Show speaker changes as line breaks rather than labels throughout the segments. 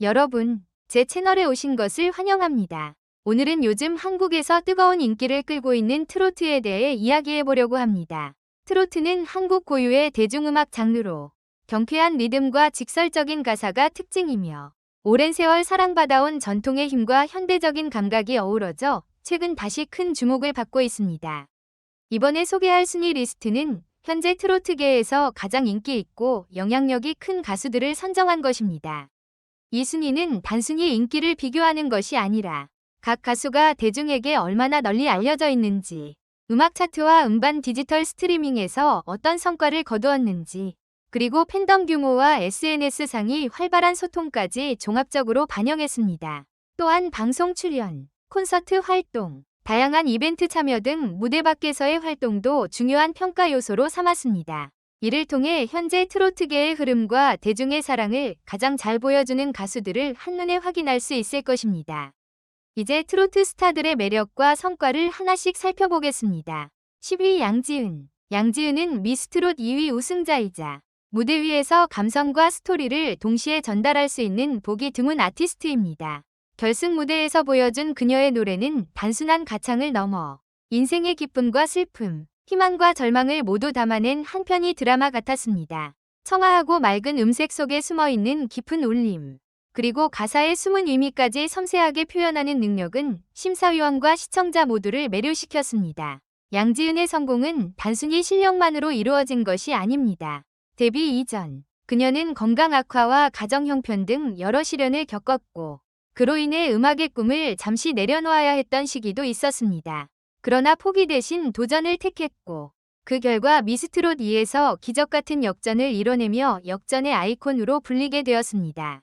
여러분, 제 채널에 오신 것을 환영합니다. 오늘은 요즘 한국에서 뜨거운 인기를 끌고 있는 트로트에 대해 이야기해 보려고 합니다. 트로트는 한국 고유의 대중음악 장르로 경쾌한 리듬과 직설적인 가사가 특징이며 오랜 세월 사랑받아온 전통의 힘과 현대적인 감각이 어우러져 최근 다시 큰 주목을 받고 있습니다. 이번에 소개할 순위 리스트는 현재 트로트계에서 가장 인기 있고 영향력이 큰 가수들을 선정한 것입니다. 이 순위는 단순히 인기를 비교하는 것이 아니라 각 가수가 대중에게 얼마나 널리 알려져 있는지, 음악 차트와 음반 디지털 스트리밍에서 어떤 성과를 거두었는지, 그리고 팬덤 규모와 SNS상의 활발한 소통까지 종합적으로 반영했습니다. 또한 방송 출연, 콘서트 활동, 다양한 이벤트 참여 등 무대 밖에서의 활동도 중요한 평가 요소로 삼았습니다. 이를 통해 현재 트로트계의 흐름과 대중의 사랑을 가장 잘 보여주는 가수들을 한눈에 확인할 수 있을 것입니다. 이제 트로트 스타들의 매력과 성과를 하나씩 살펴보겠습니다. 10위 양지은. 양지은은 미스트롯 2위 우승자이자 무대 위에서 감성과 스토리를 동시에 전달할 수 있는 보기 드문 아티스트입니다. 결승 무대에서 보여준 그녀의 노래는 단순한 가창을 넘어 인생의 기쁨과 슬픔, 희망과 절망을 모두 담아낸 한편의 드라마 같았습니다. 청아하고 맑은 음색 속에 숨어 있는 깊은 울림, 그리고 가사의 숨은 의미까지 섬세하게 표현하는 능력은 심사위원과 시청자 모두를 매료시켰습니다. 양지은의 성공은 단순히 실력만으로 이루어진 것이 아닙니다. 데뷔 이전, 그녀는 건강 악화와 가정 형편 등 여러 시련을 겪었고, 그로 인해 음악의 꿈을 잠시 내려놓아야 했던 시기도 있었습니다. 그러나 포기 대신 도전을 택했고, 그 결과 미스트롯 2에서 기적 같은 역전을 이뤄내며 역전의 아이콘으로 불리게 되었습니다.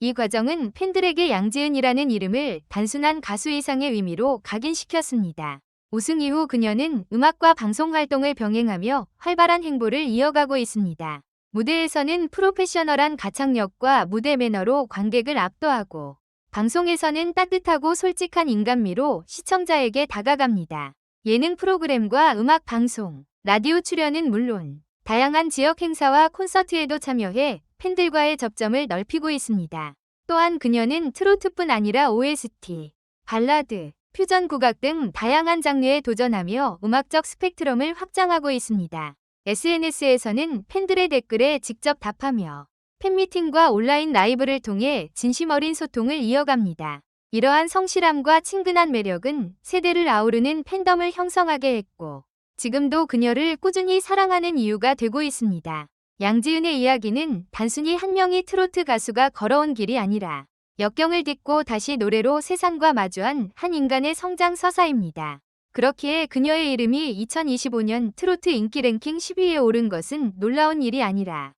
이 과정은 팬들에게 양지은이라는 이름을 단순한 가수 이상의 의미로 각인시켰습니다. 우승 이후 그녀는 음악과 방송 활동을 병행하며 활발한 행보를 이어가고 있습니다. 무대에서는 프로페셔널한 가창력과 무대 매너로 관객을 압도하고 방송에서는 따뜻하고 솔직한 인간미로 시청자에게 다가갑니다. 예능 프로그램과 음악 방송, 라디오 출연은 물론 다양한 지역 행사와 콘서트에도 참여해 팬들과의 접점을 넓히고 있습니다. 또한 그녀는 트로트뿐 아니라 OST, 발라드, 퓨전 국악 등 다양한 장르에 도전하며 음악적 스펙트럼을 확장하고 있습니다. SNS에서는 팬들의 댓글에 직접 답하며 팬미팅과 온라인 라이브를 통해 진심 어린 소통을 이어갑니다. 이러한 성실함과 친근한 매력은 세대를 아우르는 팬덤을 형성하게 했고 지금도 그녀를 꾸준히 사랑하는 이유가 되고 있습니다. 양지은의 이야기는 단순히 한 명의 트로트 가수가 걸어온 길이 아니라 역경을 딛고 다시 노래로 세상과 마주한 한 인간의 성장 서사입니다. 그렇기에 그녀의 이름이 2025년 트로트 인기 랭킹 10위에 오른 것은 놀라운 일이 아니라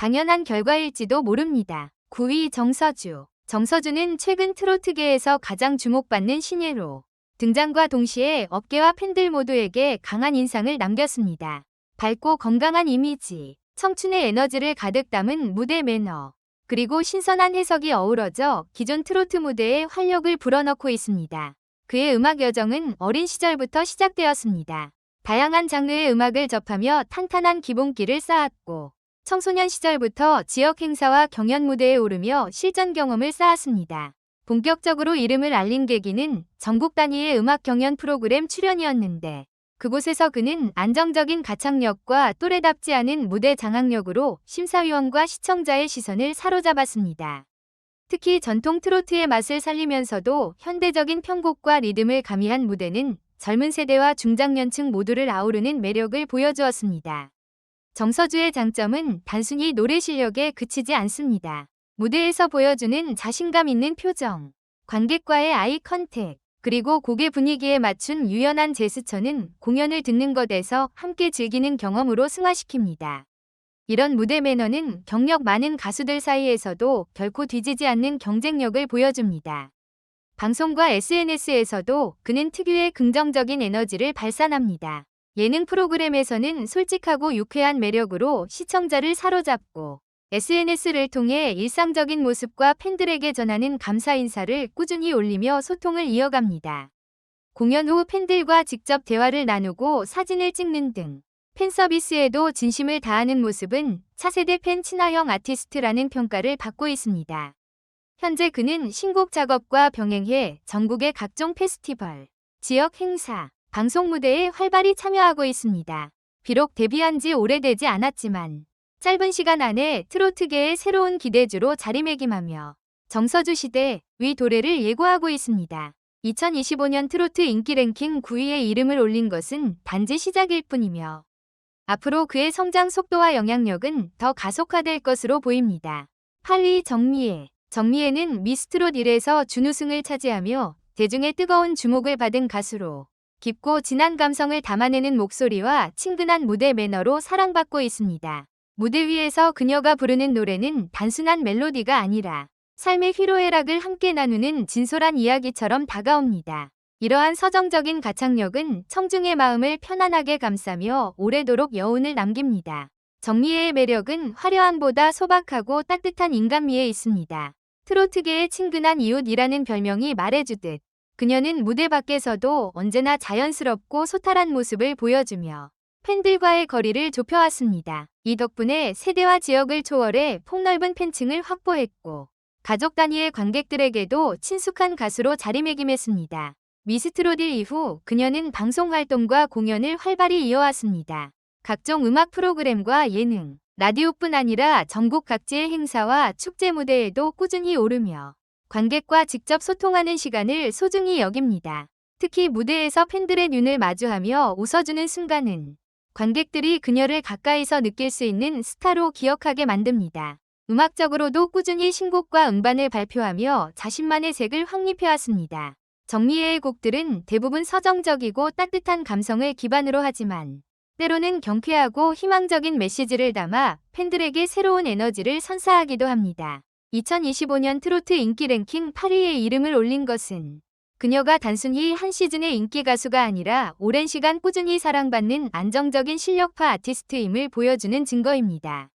당연한 결과일지도 모릅니다. 9위 정서주. 정서주는 최근 트로트계에서 가장 주목받는 신예로 등장과 동시에 업계와 팬들 모두에게 강한 인상을 남겼습니다. 밝고 건강한 이미지, 청춘의 에너지를 가득 담은 무대 매너, 그리고 신선한 해석이 어우러져 기존 트로트 무대에 활력을 불어넣고 있습니다. 그의 음악 여정은 어린 시절부터 시작되었습니다. 다양한 장르의 음악을 접하며 탄탄한 기본기를 쌓았고, 청소년 시절부터 지역 행사와 경연 무대에 오르며 실전 경험을 쌓았습니다. 본격적으로 이름을 알린 계기는 전국 단위의 음악 경연 프로그램 출연이었는데 그곳에서 그는 안정적인 가창력과 또래답지 않은 무대 장악력으로 심사위원과 시청자의 시선을 사로잡았습니다. 특히 전통 트로트의 맛을 살리면서도 현대적인 편곡과 리듬을 가미한 무대는 젊은 세대와 중장년층 모두를 아우르는 매력을 보여주었습니다. 정서주의 장점은 단순히 노래 실력에 그치지 않습니다. 무대에서 보여주는 자신감 있는 표정, 관객과의 아이 컨택, 그리고 곡의 분위기에 맞춘 유연한 제스처는 공연을 듣는 것에서 함께 즐기는 경험으로 승화시킵니다. 이런 무대 매너는 경력 많은 가수들 사이에서도 결코 뒤지지 않는 경쟁력을 보여줍니다. 방송과 SNS에서도 그는 특유의 긍정적인 에너지를 발산합니다. 예능 프로그램에서는 솔직하고 유쾌한 매력으로 시청자를 사로잡고 SNS를 통해 일상적인 모습과 팬들에게 전하는 감사 인사를 꾸준히 올리며 소통을 이어갑니다. 공연 후 팬들과 직접 대화를 나누고 사진을 찍는 등 팬 서비스에도 진심을 다하는 모습은 차세대 팬 친화형 아티스트라는 평가를 받고 있습니다. 현재 그는 신곡 작업과 병행해 전국의 각종 페스티벌, 지역 행사, 방송 무대에 활발히 참여하고 있습니다. 비록 데뷔한 지 오래되지 않았지만 짧은 시간 안에 트로트계의 새로운 기대주로 자리매김하며 정서주 시대 위 도래를 예고하고 있습니다. 2025년 트로트 인기 랭킹 9위에 이름을 올린 것은 단지 시작일 뿐이며 앞으로 그의 성장 속도와 영향력은 더 가속화될 것으로 보입니다. 8위 정미애 정미애는 미스트롯 1에서 준우승을 차지하며 대중의 뜨거운 주목을 받은 가수로 깊고 진한 감성을 담아내는 목소리와 친근한 무대 매너로 사랑받고 있습니다. 무대 위에서 그녀가 부르는 노래는 단순한 멜로디가 아니라 삶의 희로애락을 함께 나누는 진솔한 이야기처럼 다가옵니다. 이러한 서정적인 가창력은 청중의 마음을 편안하게 감싸며 오래도록 여운을 남깁니다. 정미애의 매력은 화려함보다 소박하고 따뜻한 인간미에 있습니다. 트로트계의 친근한 이웃이라는 별명이 말해주듯 그녀는 무대 밖에서도 언제나 자연스럽고 소탈한 모습을 보여주며 팬들과의 거리를 좁혀왔습니다. 이 덕분에 세대와 지역을 초월해 폭넓은 팬층을 확보했고 가족 단위의 관객들에게도 친숙한 가수로 자리매김했습니다. 미스트롯 1 이후 그녀는 방송 활동과 공연을 활발히 이어왔습니다. 각종 음악 프로그램과 예능, 라디오뿐 아니라 전국 각지의 행사와 축제 무대에도 꾸준히 오르며 관객과 직접 소통하는 시간을 소중히 여깁니다. 특히 무대에서 팬들의 눈을 마주하며 웃어주는 순간은 관객들이 그녀를 가까이서 느낄 수 있는 스타로 기억하게 만듭니다. 음악적으로도 꾸준히 신곡과 음반을 발표하며 자신만의 색을 확립해왔습니다. 정미애의 곡들은 대부분 서정적이고 따뜻한 감성을 기반으로 하지만 때로는 경쾌하고 희망적인 메시지를 담아 팬들에게 새로운 에너지를 선사하기도 합니다. 2025년 트로트 인기 랭킹 8위에 이름을 올린 것은 그녀가 단순히 한 시즌의 인기 가수가 아니라 오랜 시간 꾸준히 사랑받는 안정적인 실력파 아티스트임을 보여주는 증거입니다.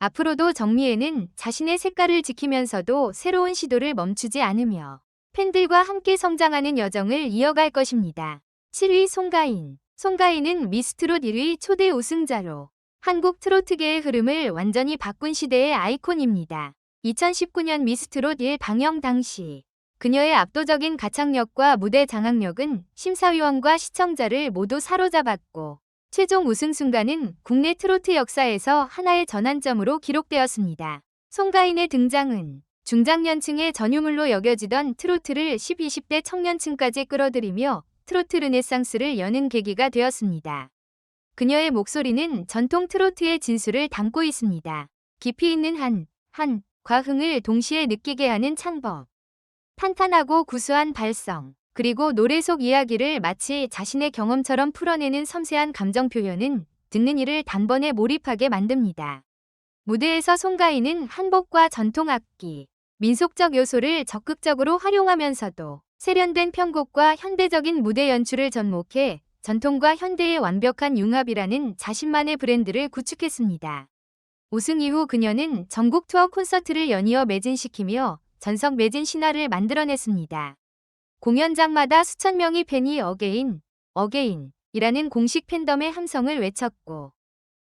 앞으로도 정미애는 자신의 색깔을 지키면서도 새로운 시도를 멈추지 않으며 팬들과 함께 성장하는 여정을 이어갈 것입니다. 7위 송가인 송가인은 미스트롯 1위 초대 우승자로 한국 트로트계의 흐름을 완전히 바꾼 시대의 아이콘입니다. 2019년 미스트롯 1 방영 당시 그녀의 압도적인 가창력과 무대 장악력은 심사위원과 시청자를 모두 사로잡았고 최종 우승 순간은 국내 트로트 역사에서 하나의 전환점으로 기록되었습니다. 송가인의 등장은 중장년층의 전유물로 여겨지던 트로트를 10, 20대 청년층까지 끌어들이며 트로트 르네상스를 여는 계기가 되었습니다. 그녀의 목소리는 전통 트로트의 진수를 담고 있습니다. 깊이 있는 한, 한, 과 흥을 동시에 느끼게 하는 창법. 탄탄하고 구수한 발성, 그리고 노래 속 이야기를 마치 자신의 경험처럼 풀어내는 섬세한 감정 표현은 듣는 이를 단번에 몰입하게 만듭니다. 무대에서 송가인은 한복과 전통 악기, 민속적 요소를 적극적으로 활용하면서도 세련된 편곡과 현대적인 무대 연출을 접목해 전통과 현대의 완벽한 융합이라는 자신만의 브랜드를 구축했습니다. 우승 이후 그녀는 전국 투어 콘서트를 연이어 매진시키며 전석 매진 신화를 만들어냈습니다. 공연장마다 수천 명의 팬이 어게인, 어게인 이라는 공식 팬덤의 함성을 외쳤고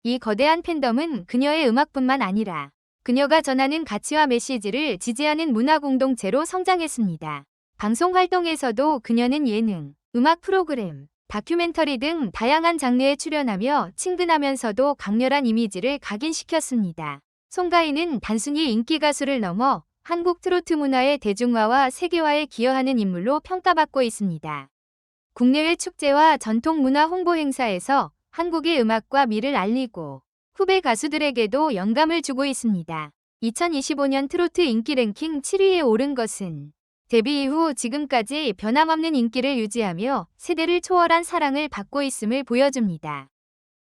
이 거대한 팬덤은 그녀의 음악뿐만 아니라 그녀가 전하는 가치와 메시지를 지지하는 문화 공동체로 성장했습니다. 방송 활동에서도 그녀는 예능, 음악 프로그램, 다큐멘터리 등 다양한 장르에 출연하며 친근하면서도 강렬한 이미지를 각인시켰습니다. 송가인은 단순히 인기 가수를 넘어 한국 트로트 문화의 대중화와 세계화에 기여하는 인물로 평가받고 있습니다. 국내외 축제와 전통 문화 홍보 행사에서 한국의 음악과 미를 알리고 후배 가수들에게도 영감을 주고 있습니다. 2025년 트로트 인기 랭킹 7위에 오른 것은 데뷔 이후 지금까지 변함없는 인기를 유지하며 세대를 초월한 사랑을 받고 있음을 보여줍니다.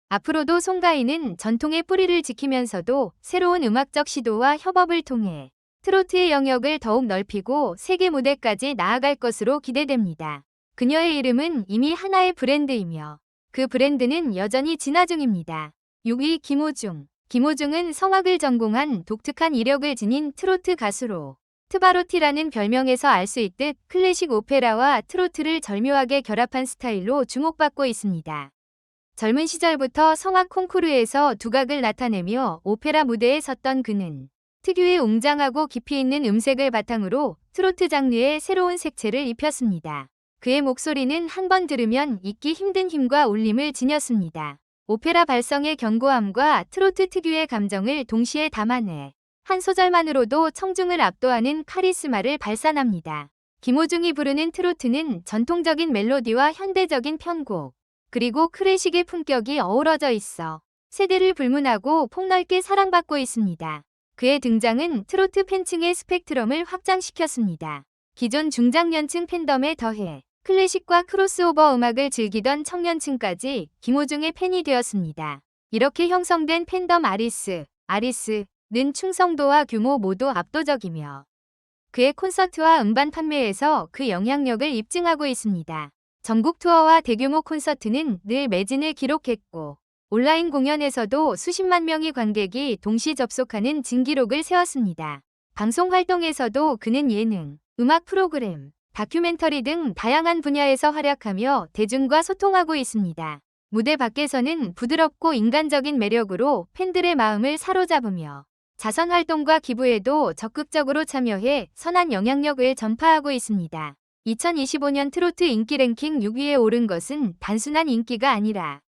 앞으로도 송가인은 전통의 뿌리를 지키면서도 새로운 음악적 시도와 협업을 통해 트로트의 영역을 더욱 넓히고 세계 무대까지 나아갈 것으로 기대됩니다. 그녀의 이름은 이미 하나의 브랜드이며 그 브랜드는 여전히 진화 중입니다. 6위 김호중 김호중은 성악을 전공한 독특한 이력을 지닌 트로트 가수로 트바로티라는 별명에서 알 수 있듯 클래식 오페라와 트로트를 절묘하게 결합한 스타일로 주목받고 있습니다. 젊은 시절부터 성악 콩쿠르에서 두각을 나타내며 오페라 무대에 섰던 그는 특유의 웅장하고 깊이 있는 음색을 바탕으로 트로트 장르의 새로운 색채를 입혔습니다. 그의 목소리는 한 번 들으면 잊기 힘든 힘과 울림을 지녔습니다. 오페라 발성의 견고함과 트로트 특유의 감정을 동시에 담아내 한 소절만으로도 청중을 압도하는 카리스마를 발산합니다. 김호중이 부르는 트로트는 전통적인 멜로디와 현대적인 편곡, 그리고 클래식의 품격이 어우러져 있어 세대를 불문하고 폭넓게 사랑받고 있습니다. 그의 등장은 트로트 팬층의 스펙트럼을 확장시켰습니다. 기존 중장년층 팬덤에 더해 클래식과 크로스오버 음악을 즐기던 청년층까지 김호중의 팬이 되었습니다. 이렇게 형성된 팬덤 아리스, 아리스 는 충성도와 규모 모두 압도적이며 그의 콘서트와 음반 판매에서 그 영향력을 입증하고 있습니다. 전국 투어와 대규모 콘서트는 늘 매진을 기록했고 온라인 공연에서도 수십만 명의 관객이 동시 접속하는 진기록을 세웠습니다. 방송 활동에서도 그는 예능, 음악 프로그램, 다큐멘터리 등 다양한 분야에서 활약하며 대중과 소통하고 있습니다. 무대 밖에서는 부드럽고 인간적인 매력으로 팬들의 마음을 사로잡으며 자선 활동과 기부에도 적극적으로 참여해 선한 영향력을 전파하고 있습니다. 2025년 트로트 인기 랭킹 6위에 오른 것은 단순한 인기가 아니라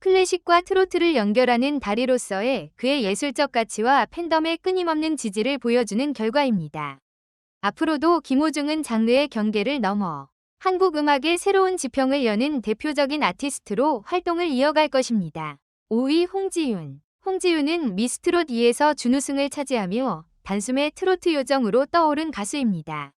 클래식과 트로트를 연결하는 다리로서의 그의 예술적 가치와 팬덤의 끊임없는 지지를 보여주는 결과입니다. 앞으로도 김호중은 장르의 경계를 넘어 한국 음악의 새로운 지평을 여는 대표적인 아티스트로 활동을 이어갈 것입니다. 5위 홍지윤 홍지윤은 미스트롯 2에서 준우승을 차지하며 단숨에 트로트 요정으로 떠오른 가수입니다.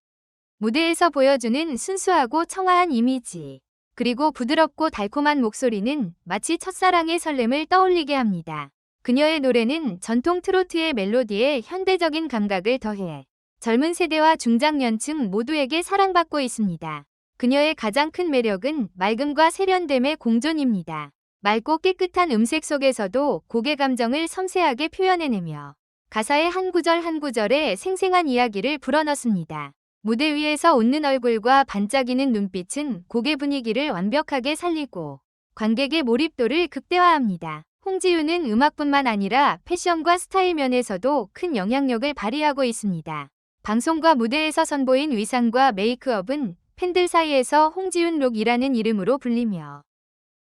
무대에서 보여주는 순수하고 청아한 이미지, 그리고 부드럽고 달콤한 목소리는 마치 첫사랑의 설렘을 떠올리게 합니다. 그녀의 노래는 전통 트로트의 멜로디에 현대적인 감각을 더해 젊은 세대와 중장년층 모두에게 사랑받고 있습니다. 그녀의 가장 큰 매력은 맑음과 세련됨의 공존입니다. 맑고 깨끗한 음색 속에서도 곡의 감정을 섬세하게 표현해내며 가사의 한 구절 한 구절에 생생한 이야기를 불어넣습니다. 무대 위에서 웃는 얼굴과 반짝이는 눈빛은 곡의 분위기를 완벽하게 살리고 관객의 몰입도를 극대화합니다. 홍지윤은 음악뿐만 아니라 패션과 스타일 면에서도 큰 영향력을 발휘하고 있습니다. 방송과 무대에서 선보인 위상과 메이크업은 팬들 사이에서 홍지윤 룩이라는 이름으로 불리며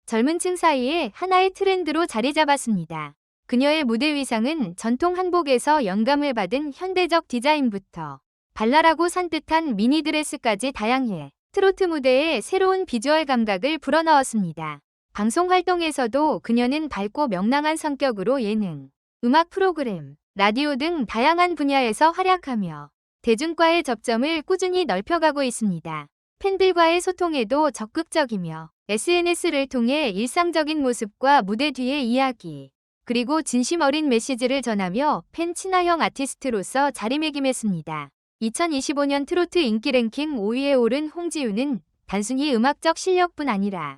젊은 층 사이에 하나의 트렌드로 자리 잡았습니다. 그녀의 무대 위상은 전통 한복에서 영감을 받은 현대적 디자인부터 발랄하고 산뜻한 미니드레스까지 다양해 트로트 무대에 새로운 비주얼 감각을 불어넣었습니다. 방송 활동에서도 그녀는 밝고 명랑한 성격으로 예능, 음악 프로그램, 라디오 등 다양한 분야에서 활약하며 대중과의 접점을 꾸준히 넓혀가고 있습니다. 팬들과의 소통에도 적극적이며 SNS를 통해 일상적인 모습과 무대 뒤의 이야기, 그리고 진심 어린 메시지를 전하며 팬 친화형 아티스트로서 자리매김했습니다. 2025년 트로트 인기 랭킹 5위에 오른 홍지윤은 단순히 음악적 실력뿐 아니라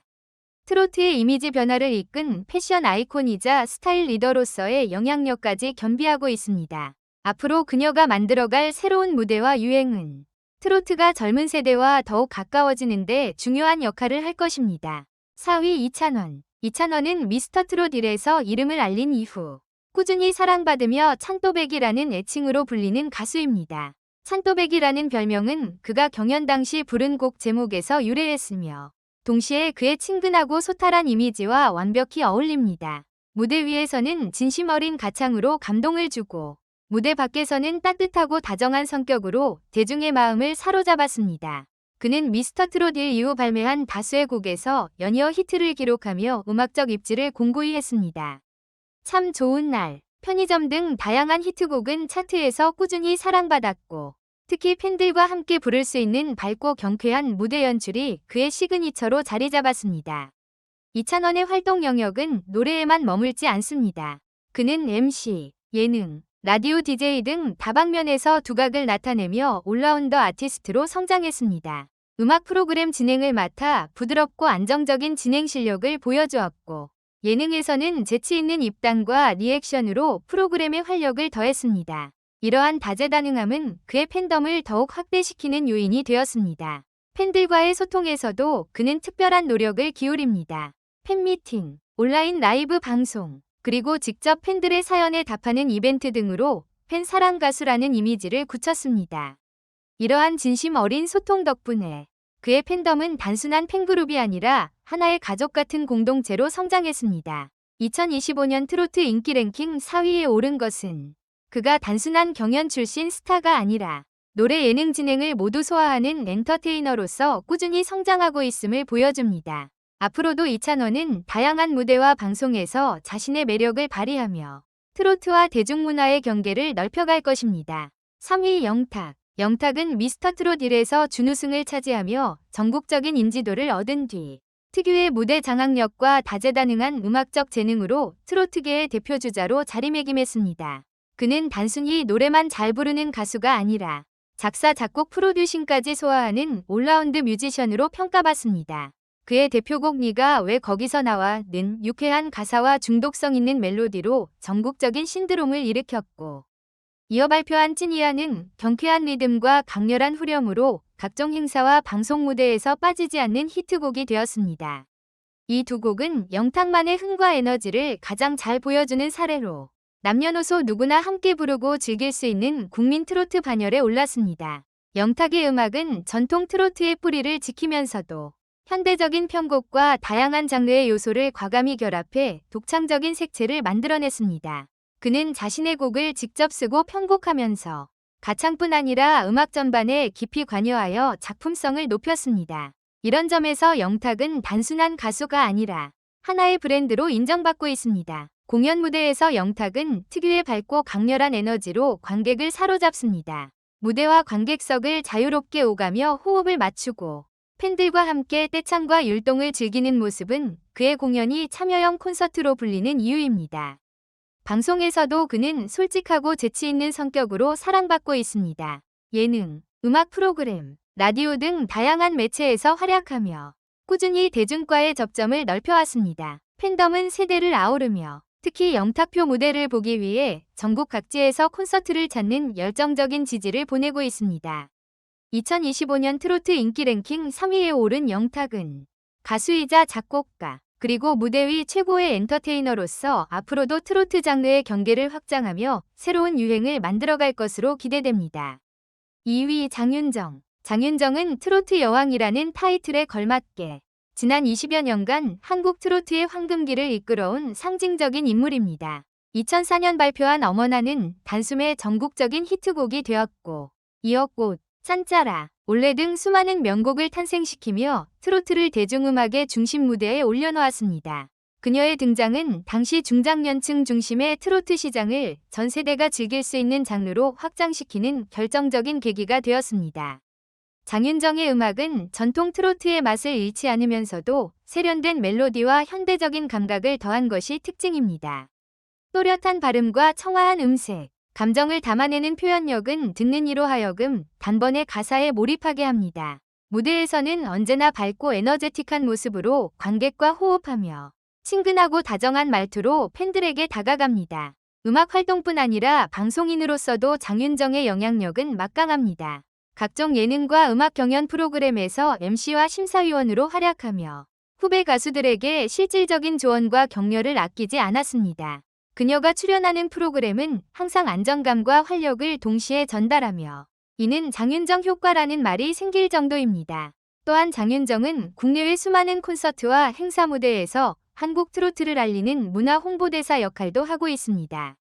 트로트의 이미지 변화를 이끈 패션 아이콘이자 스타일 리더로서의 영향력까지 겸비하고 있습니다. 앞으로 그녀가 만들어갈 새로운 무대와 유행은 트로트가 젊은 세대와 더욱 가까워지는데 중요한 역할을 할 것입니다. 4위 이찬원 이찬원은 미스터 트롯 1에서 이름을 알린 이후 꾸준히 사랑받으며 찬또백이라는 애칭으로 불리는 가수입니다. 찬또백이라는 별명은 그가 경연 당시 부른 곡 제목에서 유래했으며 동시에 그의 친근하고 소탈한 이미지와 완벽히 어울립니다. 무대 위에서는 진심 어린 가창으로 감동을 주고 무대 밖에서는 따뜻하고 다정한 성격으로 대중의 마음을 사로잡았습니다. 그는 미스터 트롯 1 이후 발매한 다수의 곡에서 연이어 히트를 기록하며 음악적 입지를 공고히 했습니다. 참 좋은 날, 편의점 등 다양한 히트곡은 차트에서 꾸준히 사랑받았고 특히 팬들과 함께 부를 수 있는 밝고 경쾌한 무대 연출이 그의 시그니처로 자리 잡았습니다. 이찬원의 활동 영역은 노래에만 머물지 않습니다. 그는 MC, 예능, 라디오 DJ 등 다방면에서 두각을 나타내며 올라운더 아티스트로 성장했습니다. 음악 프로그램 진행을 맡아 부드럽고 안정적인 진행 실력을 보여주었고 예능에서는 재치 있는 입담과 리액션으로 프로그램의 활력을 더했습니다. 이러한 다재다능함은 그의 팬덤을 더욱 확대시키는 요인이 되었습니다. 팬들과의 소통에서도 그는 특별한 노력을 기울입니다. 팬미팅, 온라인 라이브 방송, 그리고 직접 팬들의 사연에 답하는 이벤트 등으로 팬 사랑 가수라는 이미지를 굳혔습니다. 이러한 진심 어린 소통 덕분에 그의 팬덤은 단순한 팬그룹이 아니라 하나의 가족 같은 공동체로 성장했습니다. 2025년 트로트 인기 랭킹 4위에 오른 것은 그가 단순한 경연 출신 스타가 아니라 노래 예능 진행을 모두 소화하는 엔터테이너로서 꾸준히 성장하고 있음을 보여줍니다. 앞으로도 이찬원은 다양한 무대와 방송에서 자신의 매력을 발휘하며 트로트와 대중문화의 경계를 넓혀갈 것입니다. 3위 영탁 영탁은 미스터 트롯 1에서 준우승을 차지하며 전국적인 인지도를 얻은 뒤 특유의 무대 장악력과 다재다능한 음악적 재능으로 트로트계의 대표주자로 자리매김했습니다. 그는 단순히 노래만 잘 부르는 가수가 아니라 작사, 작곡, 프로듀싱까지 소화하는 올라운드 뮤지션으로 평가받습니다. 그의 대표곡 니가 왜 거기서 나와?는 유쾌한 가사와 중독성 있는 멜로디로 전국적인 신드롬을 일으켰고 이어 발표한 찐이야는 경쾌한 리듬과 강렬한 후렴으로 각종 행사와 방송 무대에서 빠지지 않는 히트곡이 되었습니다. 이 두 곡은 영탁만의 흥과 에너지를 가장 잘 보여주는 사례로 남녀노소 누구나 함께 부르고 즐길 수 있는 국민 트로트 반열에 올랐습니다. 영탁의 음악은 전통 트로트의 뿌리를 지키면서도 현대적인 편곡과 다양한 장르의 요소를 과감히 결합해 독창적인 색채를 만들어냈습니다. 그는 자신의 곡을 직접 쓰고 편곡하면서 가창뿐 아니라 음악 전반에 깊이 관여하여 작품성을 높였습니다. 이런 점에서 영탁은 단순한 가수가 아니라 하나의 브랜드로 인정받고 있습니다. 공연 무대에서 영탁은 특유의 밝고 강렬한 에너지로 관객을 사로잡습니다. 무대와 관객석을 자유롭게 오가며 호흡을 맞추고 팬들과 함께 떼창과 율동을 즐기는 모습은 그의 공연이 참여형 콘서트로 불리는 이유입니다. 방송에서도 그는 솔직하고 재치 있는 성격으로 사랑받고 있습니다. 예능, 음악 프로그램, 라디오 등 다양한 매체에서 활약하며 꾸준히 대중과의 접점을 넓혀왔습니다. 팬덤은 세대를 아우르며 특히 영탁표 무대를 보기 위해 전국 각지에서 콘서트를 찾는 열정적인 지지를 보내고 있습니다. 2025년 트로트 인기 랭킹 3위에 오른 영탁은 가수이자 작곡가, 그리고 무대 위 최고의 엔터테이너로서 앞으로도 트로트 장르의 경계를 확장하며 새로운 유행을 만들어갈 것으로 기대됩니다. 2위 장윤정 장윤정은 트로트 여왕이라는 타이틀에 걸맞게 지난 20여 년간 한국 트로트의 황금기를 이끌어온 상징적인 인물입니다. 2004년 발표한 어머나는 단숨에 전국적인 히트곡이 되었고 이어 꽃, 짠짜라, 올레 등 수많은 명곡을 탄생시키며 트로트를 대중음악의 중심 무대에 올려놓았습니다. 그녀의 등장은 당시 중장년층 중심의 트로트 시장을 전 세대가 즐길 수 있는 장르로 확장시키는 결정적인 계기가 되었습니다. 장윤정의 음악은 전통 트로트의 맛을 잃지 않으면서도 세련된 멜로디와 현대적인 감각을 더한 것이 특징입니다. 또렷한 발음과 청아한 음색, 감정을 담아내는 표현력은 듣는 이로 하여금 단번에 가사에 몰입하게 합니다. 무대에서는 언제나 밝고 에너제틱한 모습으로 관객과 호흡하며 친근하고 다정한 말투로 팬들에게 다가갑니다. 음악 활동뿐 아니라 방송인으로서도 장윤정의 영향력은 막강합니다. 각종 예능과 음악 경연 프로그램에서 MC와 심사위원으로 활약하며 후배 가수들에게 실질적인 조언과 격려를 아끼지 않았습니다. 그녀가 출연하는 프로그램은 항상 안정감과 활력을 동시에 전달하며 이는 장윤정 효과라는 말이 생길 정도입니다. 또한 장윤정은 국내외 수많은 콘서트와 행사 무대에서 한국 트로트를 알리는 문화 홍보대사 역할도 하고 있습니다.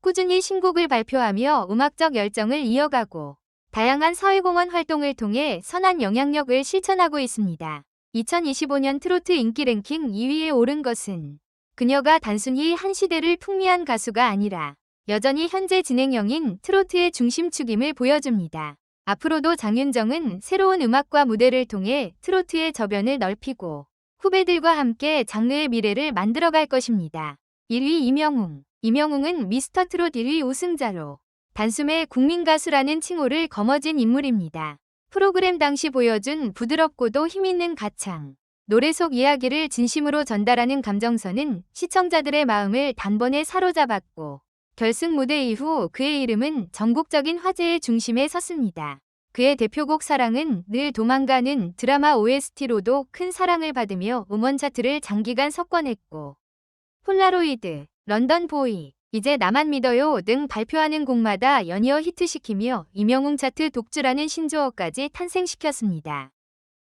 꾸준히 신곡을 발표하며 음악적 열정을 이어가고 다양한 사회공헌 활동을 통해 선한 영향력을 실천하고 있습니다. 2025년 트로트 인기 랭킹 2위에 오른 것은 그녀가 단순히 한 시대를 풍미한 가수가 아니라 여전히 현재 진행형인 트로트의 중심축임을 보여줍니다. 앞으로도 장윤정은 새로운 음악과 무대를 통해 트로트의 저변을 넓히고 후배들과 함께 장르의 미래를 만들어갈 것입니다. 1위 이명웅 이명웅은 미스터 트롯 1위 우승자로 단숨에 국민가수라는 칭호를 거머쥔 인물입니다. 프로그램 당시 보여준 부드럽고도 힘있는 가창, 노래 속 이야기를 진심으로 전달하는 감정선은 시청자들의 마음을 단번에 사로잡았고 결승 무대 이후 그의 이름은 전국적인 화제의 중심에 섰습니다. 그의 대표곡 사랑은 늘 도망가는 드라마 OST로도 큰 사랑을 받으며 음원 차트를 장기간 석권했고 폴라로이드, 런던 보이, 이제 나만 믿어요 등 발표하는 곡마다 연이어 히트시키며 임영웅 차트 독주라는 신조어까지 탄생시켰습니다.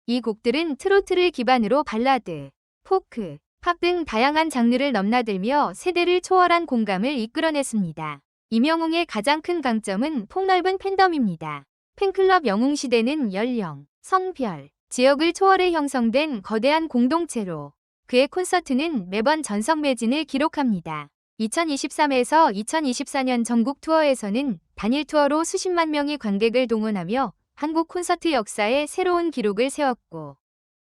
이 곡들은 트로트를 기반으로 발라드, 포크, 팝 등 다양한 장르를 넘나들며 세대를 초월한 공감을 이끌어냈습니다. 임영웅의 가장 큰 강점은 폭넓은 팬덤입니다. 팬클럽 영웅시대는 연령, 성별, 지역을 초월해 형성된 거대한 공동체로 그의 콘서트는 매번 전성 매진을 기록합니다. 2023에서 2024년 전국 투어에서는 단일 투어로 수십만 명의 관객을 동원하며 한국 콘서트 역사에 새로운 기록을 세웠고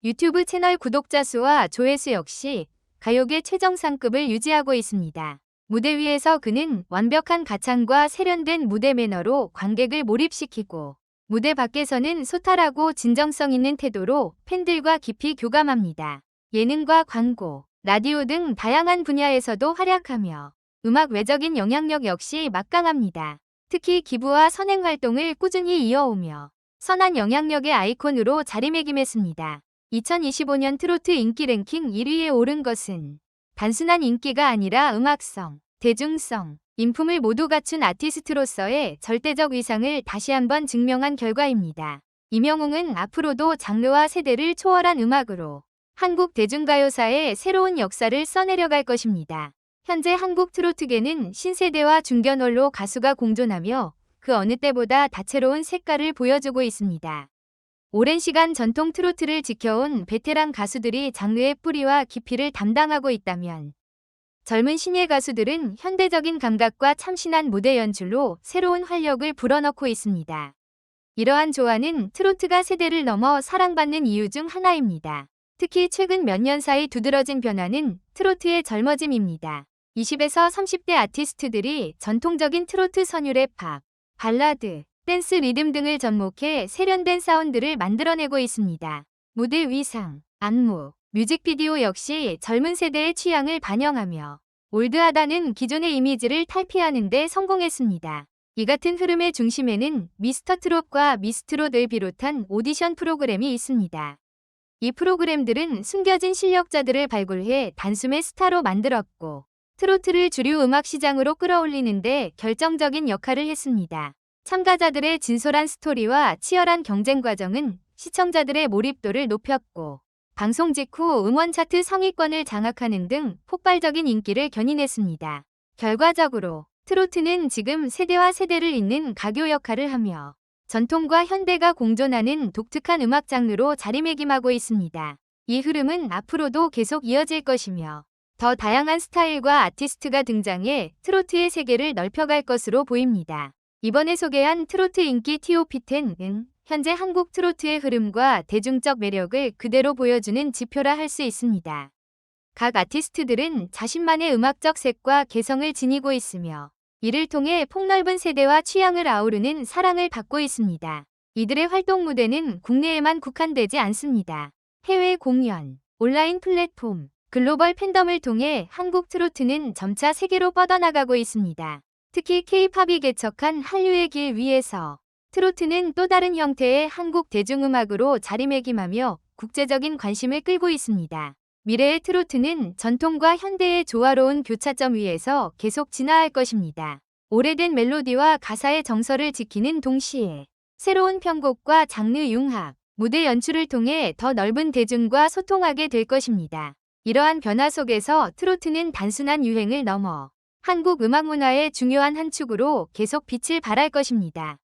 유튜브 채널 구독자 수와 조회수 역시 가요계 최정상급을 유지하고 있습니다. 무대 위에서 그는 완벽한 가창과 세련된 무대 매너로 관객을 몰입시키고 무대 밖에서는 소탈하고 진정성 있는 태도로 팬들과 깊이 교감합니다. 예능과 광고, 라디오 등 다양한 분야에서도 활약하며 음악 외적인 영향력 역시 막강합니다. 특히 기부와 선행 활동을 꾸준히 이어오며 선한 영향력의 아이콘으로 자리매김했습니다. 2025년 트로트 인기 랭킹 1위에 오른 것은 단순한 인기가 아니라 음악성, 대중성, 인품을 모두 갖춘 아티스트로서의 절대적 위상을 다시 한번 증명한 결과입니다. 임영웅은 앞으로도 장르와 세대를 초월한 음악으로 한국 대중가요사의 새로운 역사를 써내려갈 것입니다. 현재 한국 트로트계는 신세대와 중견홀로 가수가 공존하며 그 어느 때보다 다채로운 색깔을 보여주고 있습니다. 오랜 시간 전통 트로트를 지켜온 베테랑 가수들이 장르의 뿌리와 깊이를 담당하고 있다면 젊은 신예 가수들은 현대적인 감각과 참신한 무대 연출로 새로운 활력을 불어넣고 있습니다. 이러한 조화는 트로트가 세대를 넘어 사랑받는 이유 중 하나입니다. 특히 최근 몇 년 사이 두드러진 변화는 트로트의 젊어짐입니다. 20에서 30대 아티스트들이 전통적인 트로트 선율의 팝, 발라드, 댄스 리듬 등을 접목해 세련된 사운드를 만들어내고 있습니다. 무대 위상, 안무, 뮤직비디오 역시 젊은 세대의 취향을 반영하며 올드하다는 기존의 이미지를 탈피하는 데 성공했습니다. 이 같은 흐름의 중심에는 미스터 트롯과 미스트롯을 비롯한 오디션 프로그램이 있습니다. 이 프로그램들은 숨겨진 실력자들을 발굴해 단숨에 스타로 만들었고 트로트를 주류 음악 시장으로 끌어올리는데 결정적인 역할을 했습니다. 참가자들의 진솔한 스토리와 치열한 경쟁 과정은 시청자들의 몰입도를 높였고 방송 직후 음원 차트 상위권을 장악하는 등 폭발적인 인기를 견인했습니다. 결과적으로 트로트는 지금 세대와 세대를 잇는 가교 역할을 하며 전통과 현대가 공존하는 독특한 음악 장르로 자리매김하고 있습니다. 이 흐름은 앞으로도 계속 이어질 것이며 더 다양한 스타일과 아티스트가 등장해 트로트의 세계를 넓혀갈 것으로 보입니다. 이번에 소개한 트로트 인기 TOP10은 현재 한국 트로트의 흐름과 대중적 매력을 그대로 보여주는 지표라 할 수 있습니다. 각 아티스트들은 자신만의 음악적 색과 개성을 지니고 있으며 이를 통해 폭넓은 세대와 취향을 아우르는 사랑을 받고 있습니다. 이들의 활동 무대는 국내에만 국한되지 않습니다. 해외 공연, 온라인 플랫폼, 글로벌 팬덤을 통해 한국 트로트는 점차 세계로 뻗어나가고 있습니다. 특히 K-팝이 개척한 한류의 길 위에서 트로트는 또 다른 형태의 한국 대중음악으로 자리매김하며 국제적인 관심을 끌고 있습니다. 미래의 트로트는 전통과 현대의 조화로운 교차점 위에서 계속 진화할 것입니다. 오래된 멜로디와 가사의 정서를 지키는 동시에 새로운 편곡과 장르 융합, 무대 연출을 통해 더 넓은 대중과 소통하게 될 것입니다. 이러한 변화 속에서 트로트는 단순한 유행을 넘어 한국 음악 문화의 중요한 한 축으로 계속 빛을 발할 것입니다.